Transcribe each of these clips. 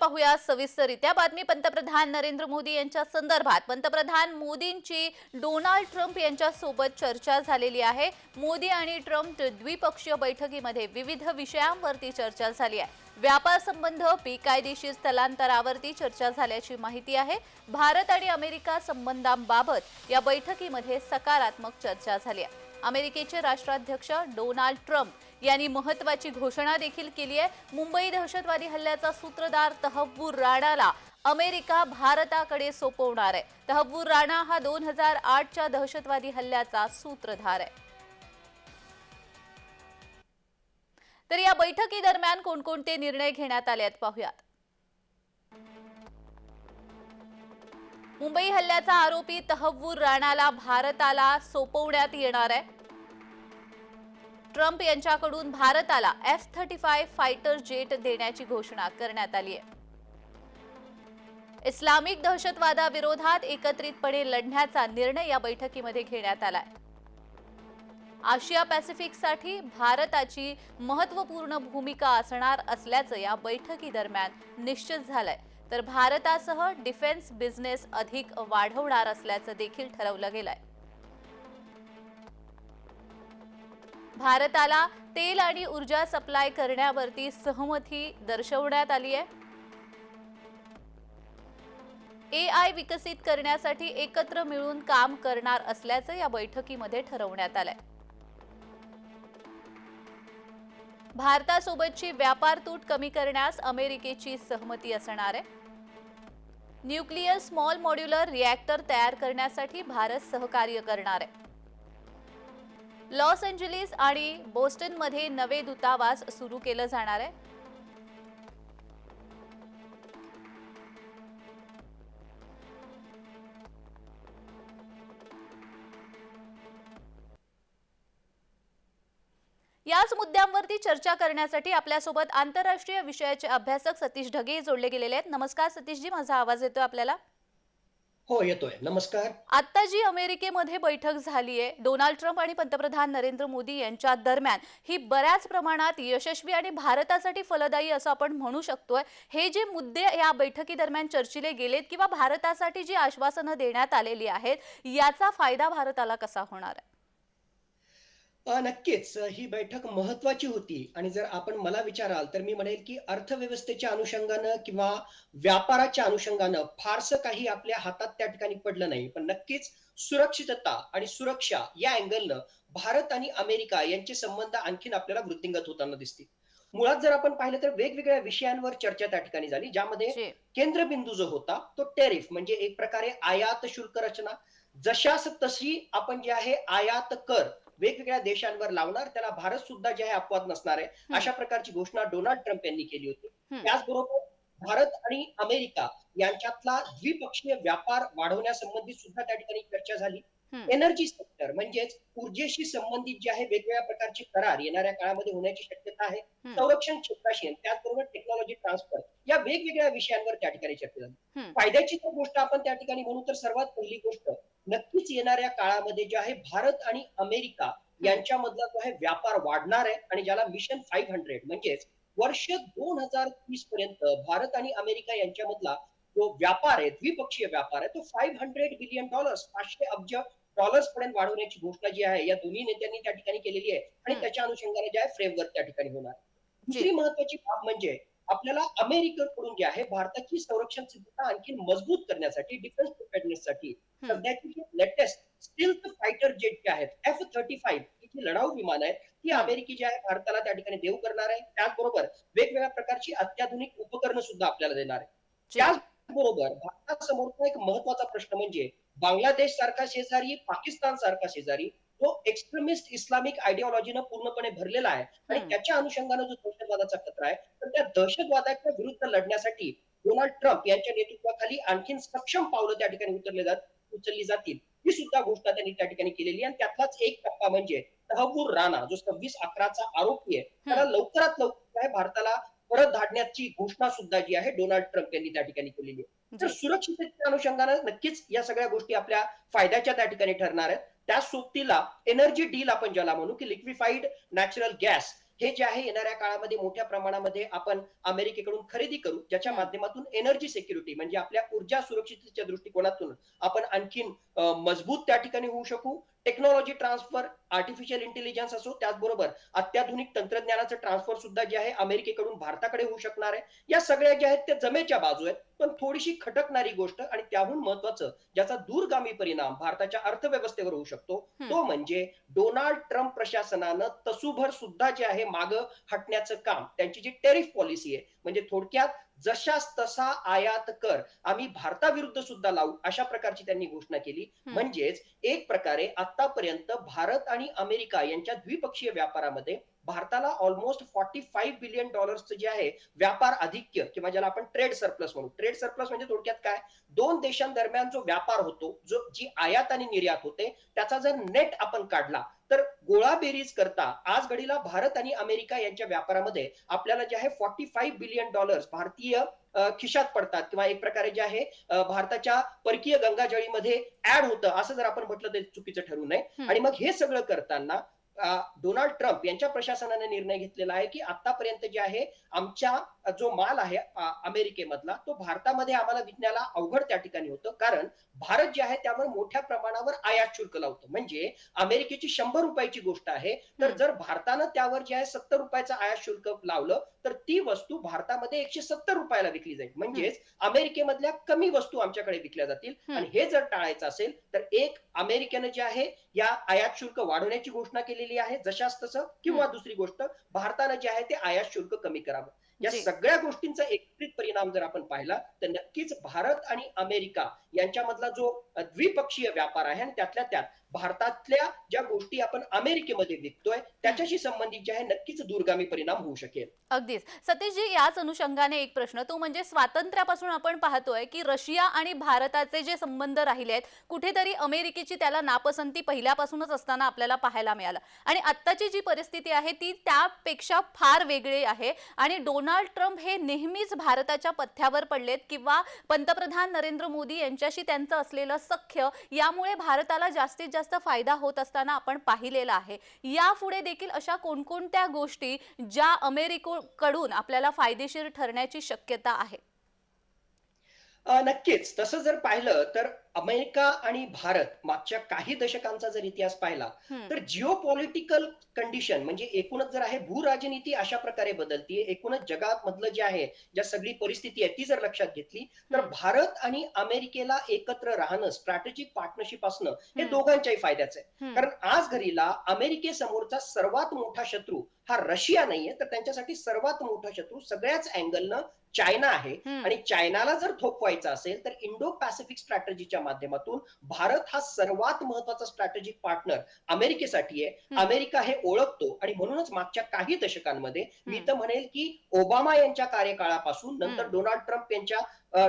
पाहूया सविस्तरित्या बातमी पंतप्रधान नरेंद्र मोदी यांच्या संदर्भात. पंतप्रधान मोदींची डोनाल्ड ट्रम्प यांच्यासोबत चर्चा झालेली आहे. मोदी आणि ट्रम्प द्विपक्षीय बैठकीमध्ये विविध विषयांवरती चर्चा झाली आहे. व्यापार संबंध बेकायदेशीर स्थलांतरावरती चर्चा झाल्याची माहिती आहे. भारत आणि अमेरिका संबंधांबाबत या बैठकीमध्ये सकारात्मक चर्चा झाली आहे. अमेरिकेचे राष्ट्राध्यक्ष डोनाल्ड ट्रम्प यांनी महत्वाची घोषणा देखील केली आहे. मुंबई दहशतवादी हल्ल्याचा सूत्रधार तहव्वूर राणाला अमेरिका भारताकडे सोपवणार आहे. तहव्वूर राणा हा दोन हजार आठच्या दहशतवादी हल्ल्याचा सूत्रधार आहे. तर या बैठकीदरम्यान कोणकोणते निर्णय घेण्यात आले आहेत पाहूयात. मुंबई हल्ल्याचा आरोपी तहव्वूर राणाला भारताला सोपवण्यात येणार आहे. ट्रम्प यांच्याकडून भारताला F thirty five fighter jet देण्याची घोषणा करण्यात आली आहे. इस्लामिक दहशतवादाविरोधात एकत्रितपणे लढण्याचा निर्णय या बैठकीमध्ये घेण्यात आलाय. आशिया पॅसिफिकसाठी भारताची महत्त्वपूर्ण भूमिका असणार असल्याचं या बैठकीदरम्यान निश्चित झालंय. तर भारतासह डिफेन्स बिझनेस अधिक वाढवणार असल्याचं देखील ठरवलं गेलंय. भारताला तेल आणि ऊर्जा सप्लाय करण्यावरती सहमती दर्शवण्यात आली आहे. ए आय विकसित करण्यासाठी एकत्र मिळून काम करणार असल्याचं या बैठकीमध्ये ठरवण्यात आलंय. भारतासोबतची व्यापार तूट कमी करण्यास अमेरिकेची सहमती असणार आहे. न्यूक्लिअर स्मॉल मॉड्युलर रिॲक्टर तयार करण्यासाठी भारत सहकार्य करणार आहे. लॉस एंजलिस आणि बोस्टनमध्ये नवे दूतावास सुरू केलं जाणार आहे. याच मुद्द्यांवरती चर्चा करण्यासाठी आपल्यासोबत आंतरराष्ट्रीय विषयाचे अभ्यासक सतीश ढगे जोडले गेलेले आहेत. नमस्कार सतीशजी माझा आवाज येतोय आपल्याला? हो येतोय. नमस्कार. आता जी अमेरिकेमध्ये बैठक झाली आहे डोनाल्ड ट्रम्प आणि पंतप्रधान नरेंद्र मोदी यांच्या दरम्यान ही बऱ्याच प्रमाणात यशस्वी आणि भारतासाठी फलदायी असं आपण म्हणू शकतोय. हे जे मुद्दे या बैठकीदरम्यान चर्चिले गेलेत किंवा भारतासाठी जी आश्वासनं देण्यात आलेली आहेत याचा फायदा भारताला कसा होणार आहे? नक्कीच. ही बैठक महत्वाची होती. आणि जर आपण मला विचाराल तर मी म्हणेल की अर्थव्यवस्थेच्या अनुषंगानं किंवा व्यापाराच्या अनुषंगानं फारसं काही आपल्या हातात त्या ठिकाणी पडलं नाही. पण नक्कीच सुरक्षितता आणि सुरक्षा या अँगलनं भारत आणि अमेरिका यांचे संबंध आणखीन आपल्याला वृद्धिंगत होताना दिसतील. मुळात जर आपण पाहिलं तर वेगवेगळ्या विषयांवर चर्चा त्या ठिकाणी झाली ज्यामध्ये केंद्रबिंदू जो होता तो टेरिफ म्हणजे एक प्रकारे आयात शुल्क रचना. जशास तशी आपण जे आहे आयात कर वेगवेगळ्या देशांवर लावणार त्याला भारत सुद्धा जे आहे अपवाद नसणार आहे अशा प्रकारची घोषणा डोनाल्ड ट्रम्प यांनी केली होती. त्याचबरोबर भारत आणि अमेरिका यांच्यातला द्विपक्षीय व्यापार वाढवण्यासंबंधी सुद्धा त्या ठिकाणी चर्चा झाली. एनर्जी सेक्टर म्हणजेच ऊर्जेशी संबंधित जे आहे वेगवेगळ्या प्रकारचे करार येणाऱ्या काळामध्ये होण्याची शक्यता आहे. संरक्षण क्षेत्राशी त्याचबरोबर टेक्नॉलॉजी ट्रान्सफर या वेगवेगळ्या विषयांवर त्या ठिकाणी चर्चा झाली. फायद्याची जर गोष्ट आपण त्या ठिकाणी म्हणू तर सर्वात पहिली गोष्ट नक्कीच येणाऱ्या काळामध्ये जे आहे भारत आणि अमेरिका यांच्यामधला जो आहे व्यापार वाढणार आहे आणि ज्याला मिशन फाईव्ह हंड्रेड म्हणजेच वर्ष दोन हजार तीस पर्यंत भारत आणि अमेरिका यांच्यामधला जो व्यापार आहे द्विपक्षीय व्यापार आहे तो फाईव्ह हंड्रेड बिलियन डॉलर्स पाचशे अब्ज डॉलर्स पर्यंत वाढवण्याची घोषणा जी आहे या दोन्ही नेत्यांनी त्या ठिकाणी केलेली आहे आणि. त्याच्या अनुषंगाने जे आहे फ्रेमवर्क त्या ठिकाणी होणार. दुसरी महत्वाची बाब म्हणजे आपल्याला अमेरिकेकडून जे आहे भारताची संरक्षण सिद्धता आणखी मजबूत करण्यासाठी डिफेन्स प्रिपेअरनेससाठी. सध्याची लेटेस्ट स्टिल्थ फायटर जेट जे आहेत एफ थर्टी फाईव्ह ही जी लढाऊ विमान आहेत ती. अमेरिकी जी आहे भारताला त्या ठिकाणी देऊ करणार आहे त्याचबरोबर वेगवेगळ्या प्रकारची अत्याधुनिक उपकरणं सुद्धा आपल्याला देणार आहे त्याचबरोबर भारतासमोरचा एक महत्त्वाचा प्रश्न म्हणजे बांगलादेश सारखा शेजारी पाकिस्तान सारखा शेजारी तो एक्स्ट्रीमिस्ट इस्लामिक आयडिओलॉजीनं पूर्णपणे भरलेला आहे. आणि. त्याच्या अनुषंगानं जो दहशतवादाचा खतरा आहे तर त्या दहशतवादाच्या विरुद्ध लढण्यासाठी डोनाल्ड ट्रम्प यांच्या नेतृत्वाखाली आणखीन सक्षम पावलं त्या ठिकाणी उचलले जात उचलली जातील. ही सुद्धा घोषणा त्यांनी त्या ठिकाणी केलेली आणि त्यातलाच एक टप्पा म्हणजे तहबूर राणा जो सव्वीस अकराचा आरोपी आहे त्याला लवकरात लवकर भारताला परत धाडण्याची घोषणा सुद्धा जी आहे डोनाल्ड ट्रम्प यांनी त्या ठिकाणी केलेली आहे. तर. सुरक्षिततेच्या अनुषंगानं नक्कीच या सगळ्या गोष्टी आपल्या फायद्याच्या त्या ठिकाणी ठरणार आहेत. त्या सोबतीला एनर्जी डील आपण ज्याला म्हणू की लिक्विफाईड नॅचरल गॅस हे जे आहे येणाऱ्या काळामध्ये मोठ्या प्रमाणामध्ये आपण अमेरिकेकडून खरेदी करू ज्याच्या माध्यमातून एनर्जी सिक्युरिटी म्हणजे आपल्या ऊर्जा सुरक्षिततेच्या दृष्टिकोनातून आपण आणखीन मजबूत त्या ठिकाणी होऊ शकू. टेक्नॉलॉजी ट्रान्सफर आर्टिफिशियल इंटेलिजन्स असो त्याचबरोबर अत्याधुनिक तंत्रज्ञानाचं ट्रान्सफर सुद्धा जे आहे अमेरिकेकडून भारताकडे होऊ शकणार आहे या सगळ्या ज्या आहेत त्या जमेच्या बाजू आहेत पण थोडीशी खटकणारी गोष्ट आणि त्याहून महत्वाचं ज्याचा दूरगामी परिणाम भारताच्या अर्थव्यवस्थेवर होऊ शकतो. तो म्हणजे डोनाल्ड ट्रम्प प्रशासनानं तसूभर सुद्धा जे आहे मागं हटण्याचं काम त्यांची जी टेरिफ पॉलिसी आहे म्हणजे थोडक्यात जशास तसा आयात कर. आम्ही भारताविरुद्ध सुद्धा लावू अशा प्रकारची त्यांनी घोषणा केली. म्हणजेच एक प्रकारे आतापर्यंत भारत आणि अमेरिका यांच्या द्विपक्षीय व्यापारामध्ये भारताला ऑलमोस्ट फॉर्टी फाईव्ह बिलियन डॉलर्सचं जे आहे व्यापार अधिक्य किंवा ज्याला आपण ट्रेड सरप्लस म्हणू. ट्रेड सरप्लस म्हणजे थोडक्यात काय? दोन देशांदरम्यान जो व्यापार होतो जो जी आयात आणि निर्यात होते त्याचा जर नेट आपण काढला तर गोळाबेरीज करता आज घडीला भारत आणि अमेरिका यांच्या व्यापारामध्ये आपल्याला जे आहे फॉर्टी फाईव्ह बिलियन डॉलर्स भारतीय खिशात पडतात. किंवा एक प्रकारे जे आहे भारताच्या परकीय गंगाजळीमध्ये ऍड होतं. असं जर आपण म्हटलं तर चुकीचं ठरू नये. आणि मग हे सगळं करताना डोनाल्ड ट्रम्प यांच्या प्रशासनाने निर्णय घेतलेला आहे की आतापर्यंत जे आहे आमच्या जो माल आहे अमेरिकेमधला तो भारतामध्ये आम्हाला विकण्याला अवघड त्या ठिकाणी होतं. कारण भारत जे आहे त्यावर मोठ्या प्रमाणावर आयात शुल्क लावतो. म्हणजे अमेरिकेची शंभर रुपयाची गोष्ट आहे तर. जर भारतानं त्यावर जे आहे सत्तर रुपयाचं आयात शुल्क लावलं तर ती वस्तू भारतामध्ये एकशे सत्तर रुपयाला विकली जाईल. म्हणजेच अमेरिकेमधल्या कमी वस्तू आमच्याकडे विकल्या जातील. आणि हे जर टाळायचं असेल तर एक अमेरिकेनं जे आहे या आयात शुल्क वाढवण्याची घोषणा केलेली आहे जशास तसं किंवा दुसरी गोष्ट भारतानं जे आहे ते आयात शुल्क कमी करावं. या. सगळ्या गोष्टींचा एकत्रित परिणाम जर आपण पाहिला तर नक्कीच भारत आणि अमेरिका यांच्यामधला जो द्विपक्षीय व्यापार आहे आणि त्यातल्या त्यात भारतातल्या ज्या गोष्टी आपण अमेरिकेमध्ये विकतोय त्याच्याशी संबंधित जे आहे नक्कीच दूरगामी परिणाम होऊ शकेल. अगदीच. सतीशजी याच अनुषंगाने एक प्रश्न तो म्हणजे स्वातंत्र्यापासून आपण पाहतोय की रशिया आणि भारताचे जे संबंध राहिले आहेत कुठेतरी अमेरिकेची त्याला नापसंती पहिल्यापासूनच असताना आपल्याला पाहायला मिळालं. आणि आत्ताची जी परिस्थिती आहे ती त्यापेक्षा फार वेगळी आहे आणि डोनाल्ड डोनाल्ड ट्रम्प हे नेहमीच भारताच्या पथ्यावर पडलेत किंवा पंतप्रधान नरेंद्र मोदी यांच्याशी त्यांचं असलेलं सख्य यामुळे भारताला जास्तीत जास्त फायदा होत असताना आपण पाहिलेला आहे. यापुढे देखील अशा कोणकोणत्या गोष्टी ज्या अमेरिकेकडून आपल्याला फायदेशीर ठरण्याची शक्यता आहे? नक्कीच. तसं जर पाहिलं तर अमेरिका आणि भारत मागच्या काही दशकांचा जर इतिहास पाहिला तर जिओ पॉलिटिकल कंडिशन म्हणजे एकूणच जर आहे भूराजनीती अशा प्रकारे बदलतीये. एकूणच जगात मधलं जे आहे ज्या सगळी परिस्थिती आहे ती जर लक्षात घेतली तर. भारत आणि अमेरिकेला एकत्र राहणं स्ट्रॅटेजिक पार्टनरशिप असणं हे. दोघांच्याही फायद्याचं आहे. कारण आज घडीला अमेरिकेसमोरचा सर्वात मोठा शत्रू हा रशिया नाहीये तर त्यांच्यासाठी सर्वात मोठा शत्रू सगळ्याच अँगलनं चायना आहे आणि चायनाला जर थोपवायचं असेल तर इंडो पॅसिफिक स्ट्रॅटेजीच्या माध्यमातून भारत हा सर्वात महत्त्वाचा स्ट्रॅटेजिक पार्टनर अमेरिकेसाठी आहे. अमेरिका हे ओळखतो आणि म्हणूनच मागच्या काही दशकांमध्ये मी. तर म्हणेल की ओबामा यांच्या कार्यकाळापासून नंतर. डोनाल्ड ट्रम्प यांच्या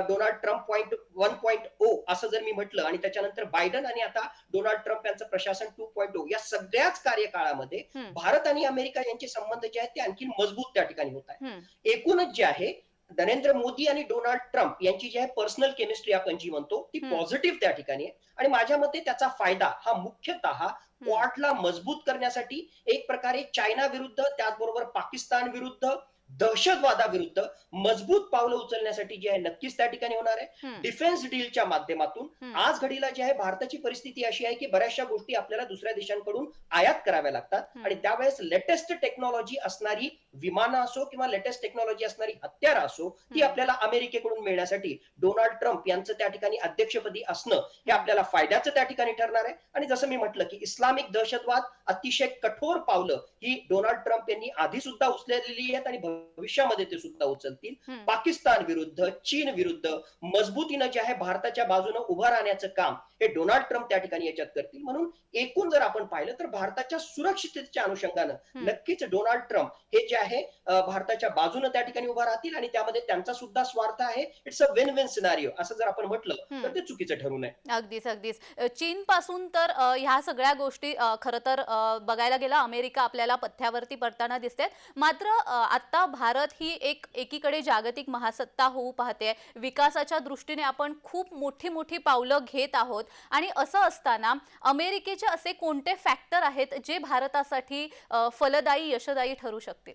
Donald Trump point one point O असं जर मी म्हटलं आणि त्याच्यानंतर बायडन आणि आता डोनाल्ड ट्रम्प यांचं प्रशासन टू पॉईंट ओ या सगळ्याच कार्यकाळामध्ये. भारत आणि अमेरिका यांचे संबंध जे आहेत ते आणखी मजबूत त्या ठिकाणी होत आहेत हम्म, एकूणच जे आहे नरेंद्र मोदी आणि डोनाल्ड ट्रम्प यांची जी आहे पर्सनल केमिस्ट्री आपण जी म्हणतो ती. पॉझिटिव्ह त्या ठिकाणी आहे आणि माझ्या मते त्याचा फायदा हा मुख्यतः क्वाडला मजबूत करण्यासाठी एक प्रकारे चायना विरुद्ध त्याचबरोबर पाकिस्तान विरुद्ध दहशतवादाविरुद्ध मजबूत पावलं उचलण्यासाठी जे आहे नक्कीच त्या ठिकाणी होणार आहे डिफेन्स डीलच्या माध्यमातून. आज घडीला जे आहे भारताची परिस्थिती अशी आहे की बऱ्याचशा गोष्टी आपल्याला दुसऱ्या देशांकडून आयात कराव्या लागतात. आणि त्यावेळेस लेटेस्ट टेक्नॉलॉजी असणारी विमानं असो किंवा लेटेस्ट टेक्नॉलॉजी असणारी हत्यारं असो ती. आपल्याला अमेरिकेकडून मिळण्यासाठी डोनाल्ड ट्रम्प यांचं त्या ठिकाणी अध्यक्षपदी असणं हे आपल्याला फायद्याचं त्या ठिकाणी ठरणार आहे आणि जसं मी म्हटलं की इस्लामिक दहशतवाद अतिशय कठोर पावलं ही डोनाल्ड ट्रम्प यांनी आधी सुद्धा उचललेली आहेत आणि भविष्यामध्ये ते सुद्धा उचलतील. पाकिस्तान विरुद्ध चीन विरुद्ध मजबूतीनं जे आहे भारताच्या बाजूनं उभं राहण्याचं काम हे डोनाल्ड ट्रम्प त्या ठिकाणी याच्यात करतील म्हणून एकूण जर आपण पाहिलं तर भारताच्या सुरक्षिततेच्या अनुषंगानं. नक्कीच डोनाल्ड ट्रम्प हे जे आहे भारताच्या बाजूनं त्या ठिकाणी उभा राहतील आणि त्यामध्ये त्यांचा सुद्धा स्वार्थ आहे it's a win win scenario असं जर आपण म्हटलं. तर ते चुकीचं ठरू नये अगदीच अगदीच अ, चीनपासून तर ह्या सगळ्या गोष्टी खरं तर बघायला गेलं अमेरिका आपल्याला पथ्यावरती पडताना दिसते मात्र आता भारत ही एक एकीकडे जागतिक महासत्ता होऊ पाहते. विकासाच्या दृष्टीने आपण खूप मोठी मोठी पावलं घेत आहोत. आणि असं असताना अमेरिकेचे असे कोणते फॅक्टर आहेत जे भारतासाठी फलदायी यशदायी ठरू शकतील?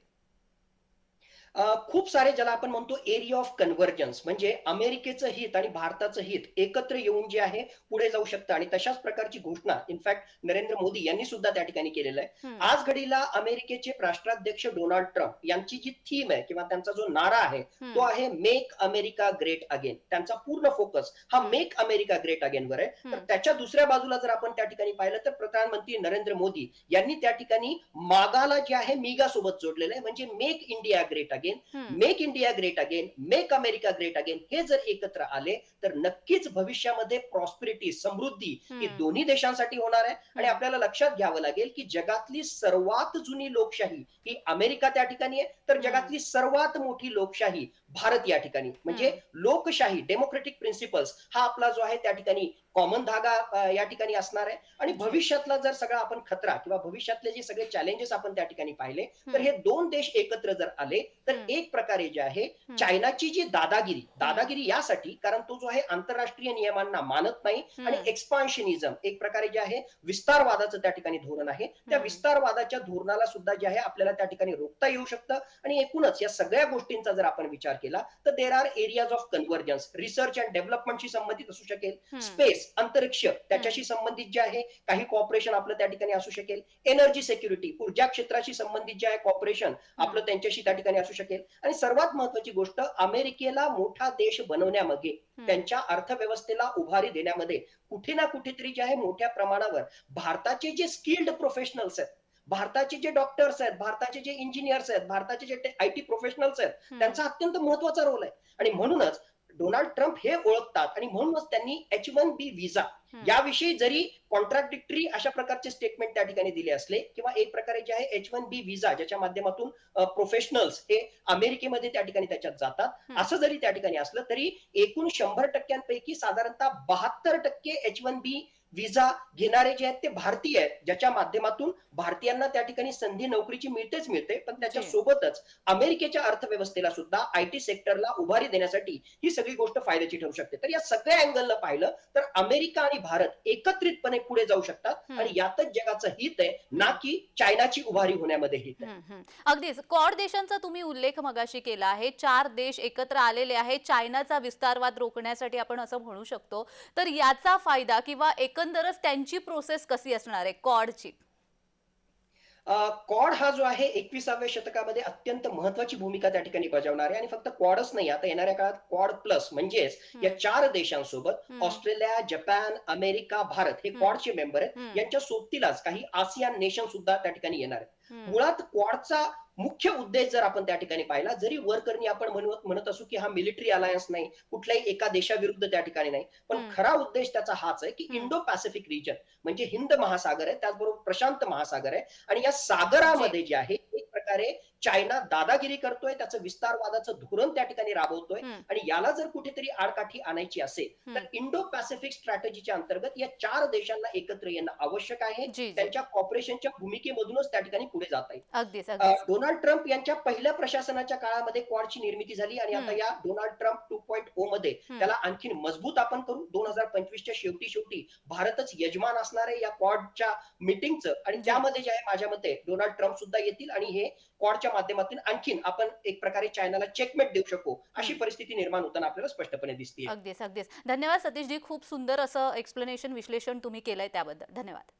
खूप सारे ज्याला आपण म्हणतो एरिया ऑफ कन्व्हर्जन्स म्हणजे अमेरिकेचं हित आणि भारताचं हित एकत्र येऊन जे आहे पुढे जाऊ शकतं. आणि तशाच प्रकारची घोषणा इनफॅक्ट नरेंद्र मोदी यांनी सुद्धा त्या ठिकाणी केलेलं आहे. आज घडीला अमेरिकेचे राष्ट्राध्यक्ष डोनाल्ड ट्रम्प यांची जी थीम आहे किंवा त्यांचा जो नारा आहे तो आहे मेक अमेरिका ग्रेट अगेन त्यांचा पूर्ण फोकस हा. मेक अमेरिका ग्रेट अगेन वर आहे. तर. त्याच्या दुसऱ्या बाजूला जर आपण त्या ठिकाणी पाहिलं तर प्रधानमंत्री नरेंद्र मोदी यांनी त्या ठिकाणी मागाला जे आहे मिगा सोबत जोडलेलं आहे. म्हणजे make India great again hmm, make India great again make America great again हे जर एकत्र आले तर नक्कीच भविष्यामध्ये प्रॉस्पेरिटी समृद्धी ही हम्म. दोन्ही देशांसाठी होणार आहे आणि हम्म. आपल्याला लक्षात घ्यावं लागेल की जगातली सर्वात जुनी लोकशाही ही अमेरिका त्या ठिकाणी आहे तर हम्म. जगातली सर्वात मोठी लोकशाही भारत या ठिकाणी म्हणजे लोकशाही डेमोक्रेटिक प्रिन्सिपल्स हा आपला जो आहे त्या ठिकाणी कॉमन धागा या ठिकाणी असणार आहे आणि भविष्यातला जर सगळा आपण खतरा किंवा भविष्यातले जे सगळे चॅलेंजेस आपण त्या ठिकाणी पाहिले तर हे दोन देश एकत्र जर आले तर. एक प्रकारे जे आहे. चायनाची जी दादागिरी दादागिरी यासाठी कारण तो जो आहे आंतरराष्ट्रीय नियमांना मानत नाही आणि. एक्सपान्शनिझम एक प्रकारे जे आहे विस्तारवादाचं त्या ठिकाणी धोरण आहे त्या. विस्तारवादाच्या धोरणाला सुद्धा जे आहे आपल्याला त्या ठिकाणी रोखता येऊ शकतं आणि एकूणच या सगळ्या गोष्टींचा जर आपण विचार केला तर there are areas of convergence research and डेव्हलपमेंटशी संबंधित असू शकेल. स्पेस अंतरिक्ष त्याच्याशी संबंधित जे आहे काही कॉपरेशन आपलं त्या ठिकाणी असू शकेल. एनर्जी सिक्युरिटी ऊर्जा क्षेत्राशी संबंधित जे आहे कॉपरेशन आपलं त्यांच्याशी त्या ठिकाणी असू शकेल. आणि सर्वात महत्वाची गोष्ट अमेरिकेला मोठा देश बनवण्यामध्ये. त्यांच्या अर्थव्यवस्थेला उभारी देण्यामध्ये कुठे ना कुठेतरी जे आहे मोठ्या प्रमाणावर भारताचे जे स्किल्ड प्रोफेशनल्स आहेत भारताचे जे डॉक्टर्स आहेत भारताचे जे इंजिनियर्स आहेत भारताचे जे आय टी प्रोफेशनल्स आहेत. त्यांचा अत्यंत महत्त्वाचा रोल आहे आणि म्हणूनच डोनाल्ड ट्रम्प हे ओळखतात आणि म्हणूनच त्यांनी एच वन बी व्हिसा. याविषयी जरी कॉन्ट्राडिक्टरी अशा प्रकारचे स्टेटमेंट त्या ठिकाणी दिले असले किंवा एक प्रकारे जे आहे एच वन बी व्हिसा ज्याच्या माध्यमातून प्रोफेशनल्स हे अमेरिकेमध्ये त्या ठिकाणी त्याच्यात जातात. असं जरी त्या ठिकाणी असलं तरी एकूण शंभर टक्क्यांपैकी साधारणतः बहात्तर टक्के एच वन बी व्हिसा घेणारे जे आहेत ते भारतीय आहेत ज्याच्या माध्यमातून भारतीयांना त्या ठिकाणी संधी नोकरीची मिळतेच मिळते. पण त्याच्या. सोबतच अमेरिकेच्या अर्थव्यवस्थेला सुद्धा आय टी सेक्टरला उभारी देण्यासाठी ही सगळी गोष्ट फायद्याची ठरू शकते. तर या सगळ्या अँगलनं पाहिलं तर अमेरिका आणि भारत एकत्रितपणे पुढे जाऊ शकतात. आणि यातच जगाचं हित आहे ना की चायनाची उभारी होण्यामध्ये हित आहे. अगदीच. क्वाड देशांचा तुम्ही उल्लेख मगाशी केला आहे. चार देश एकत्र आलेले आहेत. चायनाचा विस्तारवाद रोखण्यासाठी आपण असं म्हणू शकतो. तर याचा फायदा किंवा एकंदरच त्यांची प्रोसेस कशी असणार आहे क्वाडची क्वाड हा जो आहे एकविसाव्या शतकामध्ये अत्यंत महत्वाची भूमिका त्या ठिकाणी बजावणार आहे आणि फक्त क्वाडच नाही आता येणाऱ्या काळात क्वाड प्लस म्हणजेच या चार देशांसोबत. ऑस्ट्रेलिया जपान अमेरिका भारत हे. क्वाडचे मेंबर आहेत. यांच्या सोबतीलाच काही आसियान नेशन सुद्धा त्या ठिकाणी येणार आहेत. मुळात क्वाडचा मुख्य उद्देश जर आपण त्या ठिकाणी पाहिला जरी वर करणी आपण म्हणत म्हणत असू की हा मिलिटरी अलायन्स नाही कुठल्याही एका देशाविरुद्ध त्या ठिकाणी नाही पण. खरा उद्देश त्याचा हाच आहे की. इंडो पॅसिफिक रिजन म्हणजे हिंद महासागर आहे त्याचबरोबर प्रशांत महासागर आहे आणि या सागरामध्ये जे आहे एक प्रकारे चायना दादागिरी करतोय त्याचं विस्तारवादाचं धोरण त्या ठिकाणी राबवतोय. आणि याला जर कुठेतरी आडकाठी आणायची असेल तर. इंडो पॅसिफिक स्ट्रॅटेजीच्या अंतर्गत या चार देशांना एकत्र येणं आवश्यक आहे त्यांच्या कॉपरेशनच्या भूमिकेमधूनच त्या ठिकाणी पुढे जाता अगदीच डोनाल्ड ट्रम्प यांच्या पहिल्या प्रशासनाच्या काळामध्ये क्वाडची निर्मिती झाली आणि आता. या Donald Trump two point O मध्ये. त्याला आणखीन मजबूत आपण करू दोन हजार पंचवीसच्या शेवटी शेवटी भारतच यजमान असणार आहे या क्वाडच्या मिटिंगचं आणि. त्यामध्ये जे आहे माझ्या मते डोनाल्ड ट्रम्प सुद्धा येतील आणि हे क्वाडच्या माध्यमातून आणखीन आपण एक प्रकारे चायनाला चेकमेट देऊ शकू. अशी. परिस्थिती निर्माण होताना आपल्याला स्पष्टपणे दिसते अगदीच अगदीच. धन्यवाद सतीशजी. खूप सुंदर असं एक्सप्लेनेशन विश्लेषण तुम्ही केलंय त्याबद्दल. धन्यवाद.